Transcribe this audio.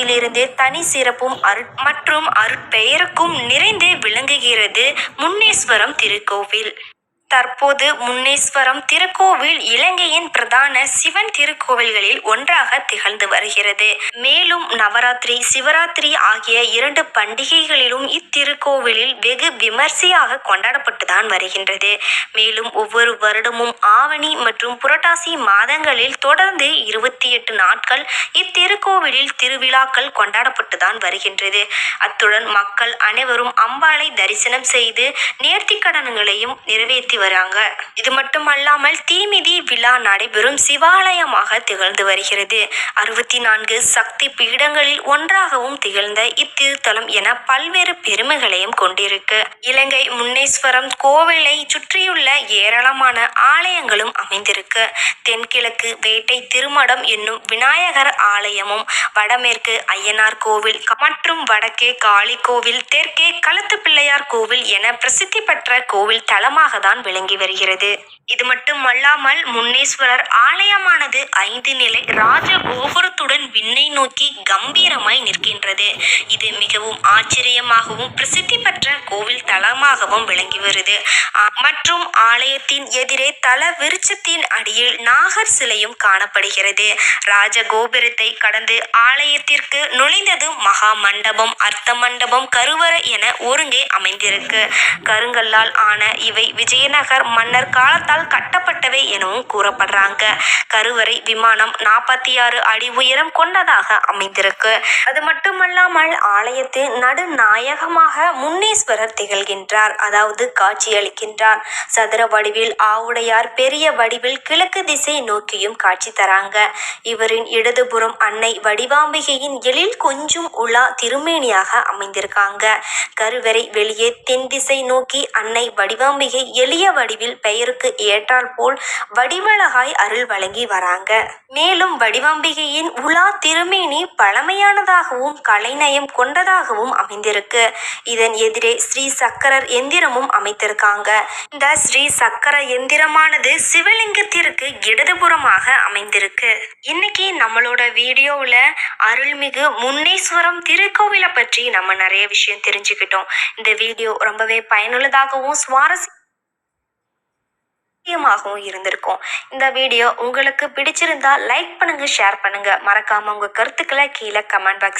காலத்திலிருந்தே தனி சிறப்பும் அருட் மற்றும் அருட்பெயருக்கும் நிறைந்தே விளங்குகிறது முன்னேஸ்வரம் திருக்கோவில். தற்போது முன்னேஸ்வரம் திருக்கோவில் இலங்கையின் பிரதான சிவன் திருக்கோவில்களில் ஒன்றாக திகழ்ந்து வருகிறது. மேலும் நவராத்திரி சிவராத்திரி ஆகிய இரண்டு பண்டிகைகளிலும் இத்திருக்கோவிலில் வெகு விமர்சையாக கொண்டாடப்பட்டுதான் வருகின்றது. மேலும் ஒவ்வொரு வருடமும் ஆவணி மற்றும் புரட்டாசி மாதங்களில் தொடர்ந்து இருபத்தி எட்டு நாட்கள் இத்திருக்கோவிலில் திருவிழாக்கள் கொண்டாடப்பட்டுதான் வருகின்றது. அத்துடன் மக்கள் அனைவரும் அம்பாளை தரிசனம் செய்து நேர்த்திக்கடன்களையும் நிறைவேற்றி வராங்க. இது மட்டுமல்லாமல் தீமிதி விழா நடைபெறும் சிவாலயமாக திகழ்ந்து வருகிறது. அறுபத்தி நான்கு சக்தி பீடங்களில் ஒன்றாகவும் திகழ்ந்த இத்திருத்தலம் என பல்வேறு பெருமைகளையும் கொண்டிருக்கு. இலங்கை முன்னேஸ்வரம் கோவிலை சுற்றியுள்ள ஏராளமான ஆலயங்களும் அமைந்திருக்கு. தென்கிழக்கு வேட்டை திருமடம் என்னும் விநாயகர் ஆலயமும் வடமேற்கு ஐயனார் கோவில் மற்றும் வடக்கே காளி கோவில் தெற்கே களத்து பிள்ளையார் கோவில் என பிரசித்தி பெற்ற கோவில் தலமாக தான் விளங்கி வருகிறது. இது மட்டுமல்லாமல் முன்னேஸ்வரர் ஆலயமானது ஐந்து நிலை ராஜ கோபுரத்துடன் விண்ணை நோக்கி கம்பீரமாய் நிற்கின்றது. இது மிகவும் ஆச்சரியமாகவும் பிரசித்தி பெற்ற கோவில் தலமாகவும் விளங்கி வருது. மற்றும் ஆலயத்தின் எதிரே தல விருட்சத்தின் அடியில் நாகர் சிலையும் காணப்படுகிறது. ராஜ கோபுரத்தை கடந்து ஆலயத்திற்கு நுழைந்ததும் மகா மண்டபம் அர்த்த மண்டபம் கருவறை என ஒருங்கே அமைந்திருக்கு. கருங்கல்லால் ஆன இவை விஜயநகர் மன்னர் காலத்தால் கட்டப்பட்டவை எனவும் கூறப்படுறாங்க. கருவறை விமானம் நாற்பத்தி ஆறு அடி உயரம் கொண்டதாக அமைந்திருக்கு. அது மட்டுமல்லாமல் ஆலயத்தின் நடுநாயகமாக முன்னீஸ்வரர் திகழ்கின்றார் அதாவது காட்சியளிக்கின்றார் சதுர வடிவில் ஆவுடையார் பெரிய வடிவில் கிழக்கு திசை நோக்கியும் காட்சி தராங்க. இவரின் இடதுபுறம் அன்னை வடிவாம்பிகையின் எழில் கொஞ்சும் உலா திருமேனியாக அமைந்திருக்காங்க. கருவறை வெளியே தென் திசை நோக்கி அன்னை வடிவாம்பிகை எளிய வடிவில் பெயருக்கு ஏற்றால் போல் வடிவழகாய் அருள் வழங்கி வராங்க. மேலும் வடிவம்பிகையின் உலா திருமேனி பழமையானதாகவும் கலைநயம் கொண்டதாகவும் அமைந்திருக்கு. இதன் எதிரே ஸ்ரீ சக்கரர் எந்திரமும் அமைத்திருக்காங்க. இந்த ஸ்ரீ சக்கர எந்திரமானது சிவலிங்கத்திற்கு இடதுபுறமாக அமைந்திருக்கு. இன்னைக்கு நம்மளோட வீடியோவில் அருள்மிகு முன்னேஸ்வரம் திருக்கோவிலை பற்றி நம்ம நிறைய விஷயம் தெரிஞ்சுக்கிட்டோம். இந்த வீடியோ ரொம்பவே பயனுள்ளதாகவும் சுவாரஸ்ய முக்கியமாகவும் இருந்திருக்கும். இந்த வீடியோ உங்களுக்கு பிடிச்சிருந்தா லைக் பண்ணுங்க ஷேர் பண்ணுங்க. மறக்காம உங்க கருத்துக்களை கீழே கமெண்ட் பாக்ஸ்